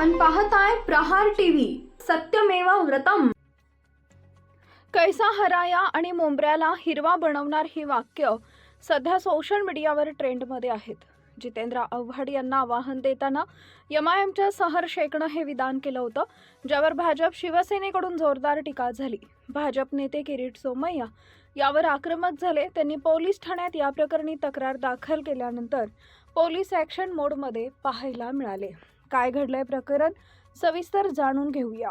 पाहताय प्रहार टीव्ही सत्यमेव व्रतम. कैसा हराया आणि मुंबऱ्याला हिरवा बनवणार ही वाक्य सध्या सोशल मीडियावर ट्रेंडमध्ये आहेत. जितेंद्र आव्हाड यांना आवाहन देताना यमायमच्या सहर शेकणं हे विधान केलं होतं ज्यावर भाजप शिवसेनेकडून जोरदार टीका झाली. भाजप नेते किरीट सोमय्या यावर आक्रमक झाले. त्यांनी पोलीस ठाण्यात या प्रकरणी तक्रार दाखल केल्यानंतर पोलीस ॲक्शन मोडमध्ये पाहायला मिळाले. काय घडलंय प्रकरण सविस्तर जाणून घेऊया.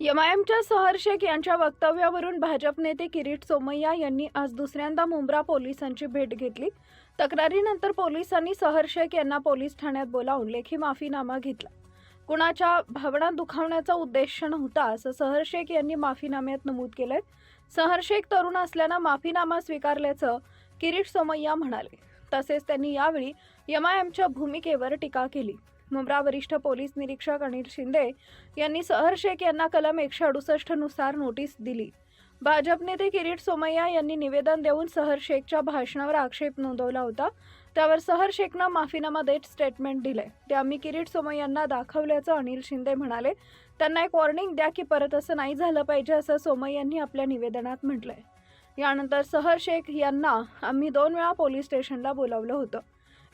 एमआयएमच्या सहर शेख यांच्या वक्तव्यावरून भाजप नेते किरीट सोमय्या यांनी आज दुसऱ्यांदा मुंब्रा पोलिसांची भेट घेतली. तक्रारीनंतर पोलिसांनी सहर शेख यांना पोलीस ठाण्यात बोलावून लेखी माफीनामा घेतला. कुणाच्या भावना दुखावण्याचा उद्देश नव्हता असं सहर शेख यांनी माफीनाम्यात नमूद केलंय. सहर शेख तरुण असल्यानं माफीनामा स्वीकारल्याचं किरीट सोमय्या म्हणाले. तसेच त्यांनी यावेळी एमआयएमच्या भूमिकेवर टीका केली. मुंब्रा वरिष्ठ पोलीस निरीक्षक अनिल शिंदे यांनी सहर शेख यांना कलम एकशे अडुसष्टनुसार नोटीस दिली. भाजप नेते किरीट सोमय्या यांनी निवेदन देऊन सहर शेखच्या भाषणावर आक्षेप नोंदवला होता. त्यावर सहर शेखनं माफीनामा देत स्टेटमेंट दिलंय. ते आम्ही किरीट सोमय्यांना दाखवल्याचं अनिल शिंदे म्हणाले. त्यांना एक वॉर्निंग द्या की परत असं नाही झालं पाहिजे असं सोमय्यांनी आपल्या निवेदनात म्हटलंय. यानंतर सहर शेख यांना आम्ही दोन वेळा पोलीस स्टेशनला बोलावलं होतं.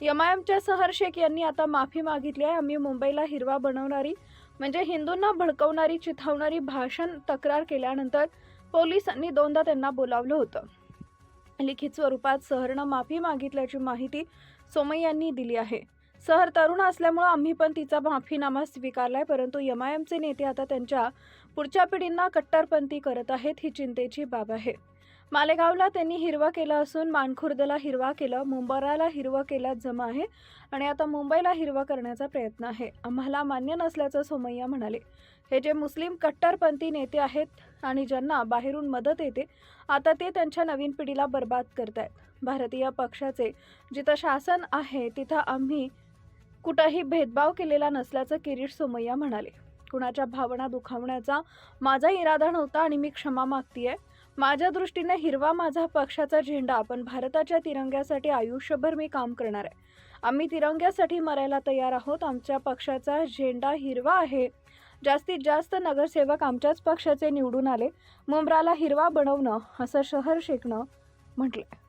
एमआयएमच्या सहर शेख यांनी आता माफी मागितली आहे. आम्ही मुंबईला हिरवा बनवणारी म्हणजे हिंदूंना भडकवणारी चिथावणारी भाषण तक्रार केल्यानंतर पोलिसांनी दोनदा त्यांना बोलावलं होतं. लिखित स्वरूपात सहरनं माफी मागितल्याची माहिती सोमय यांनी दिली आहे. सहर तरुण असल्यामुळं आम्ही पण तिचा माफीनामा स्वीकारलाय परंतु एमआयएमचे नेते आता त्यांच्या पुढच्या पिढींना कट्टरपंथी करत आहेत ही चिंतेची बाब आहे. मालेगावला त्यांनी हिरवं केलं असून मानखुर्दला हिरवा केलं मुंबराला हिरवं केल्यात जमा आहे आणि आता मुंबईला हिरवा करण्याचा प्रयत्न आहे. आम्हाला मान्य नसल्याचं सोमय्या म्हणाले. हे जे मुस्लिम कट्टरपंथी नेते आहेत आणि ज्यांना बाहेरून मदत येते आता ते त्यांच्या नवीन पिढीला बर्बाद करतायत. भारतीय पक्षाचे जिथं शासन आहे तिथं आम्ही कुठंही भेदभाव केलेला नसल्याचं किरीट सोमय्या म्हणाले. कुणाच्या भावना दुखावण्याचा माझा इरादा नव्हता आणि मी क्षमा मागतीये. माझ्या दृष्टीने हिरवा माझा पक्षाचा झेंडा पण भारताच्या तिरंग्यासाठी आयुष्यभर मी काम करणार आहे. आम्ही तिरंग्यासाठी मरायला तयार आहोत. आमच्या पक्षाचा झेंडा हिरवा आहे. जास्तीत जास्त नगरसेवक आमच्याच पक्षाचे निवडून आले. मुंब्राला हिरवा बनवणं असं शहर शेकणं म्हटलंय.